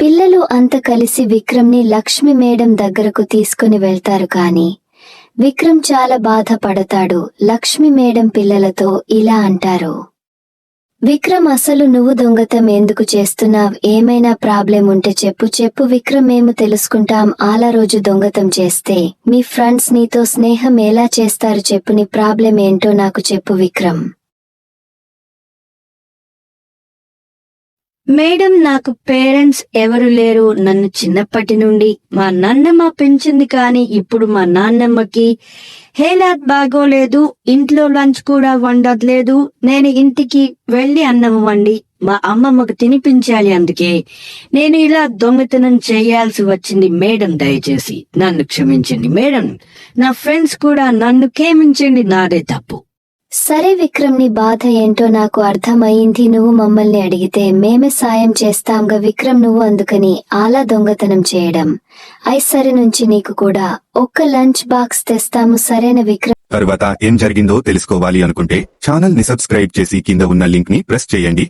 పిల్లలు అంత కలిసి విక్రమ్ని లక్ష్మి మేడం దగ్గరకు తీసుకుని వెళ్తారు కాని విక్రమ్ చాలా బాధపడతాడు. లక్ష్మి మేడం పిల్లలతో ఇలా అంటారు. విక్రమ్ అసలు నువ్వు దొంగతం ఎందుకు చేస్తున్నావ్? ఏమైనా ప్రాబ్లం ఉంటే చెప్పు. చెప్పు విక్రమ్ మేము తెలుసుకుంటాం. ఆలా రోజు దొంగతం చేస్తే మీ ఫ్రెండ్స్ నీతో స్నేహం ఎలా చేస్తారు? చెప్పు. నీ ప్రాబ్లం ఏంటో నాకు చెప్పు విక్రమ్. మేడం నాకు పేరెంట్స్ ఎవరు లేరు. నన్ను చిన్నప్పటి నుండి మా నాన్నమ్మ పెంచింది కానీ ఇప్పుడు మా నాన్నమ్మకి హేలాత్ బాగోలేదు. ఇంట్లో లంచ్ కూడా వండట్లేదు. నేను ఇంటికి వెళ్ళి అన్నం వండి మా అమ్మమ్మకు తినిపించాలి అందుకే. నేను ఇలా దొంగతనం చేయాల్సి వచ్చింది మేడం దయచేసి. నన్ను క్షమించండి మేడం. నా ఫ్రెండ్స్ కూడా నన్ను క్షమించండి. నాదే తప్పు. సరే విక్రమ్ నీ బాధ ఏంటో నాకు అర్థమయ్యింది నువ్వు మమ్మల్ని అడిగితే మేమే సాయం చేస్తాంగా విక్రమ్ నువ్వు అందుకని ఆలా దొంగతనం చేయడం. ఐసరి నుంచి నీకు కూడా ఒక్క లంచ్ బాక్స్ తెస్తాము సరేన విక్రమ్? తరువాత ఏం జరిగిందో తెలుసుకోవాలి అనుకుంటే ఛానల్ని సబ్స్క్రైబ్ చేసి కింద ఉన్న లింక్ని ప్రెస్ చేయండి.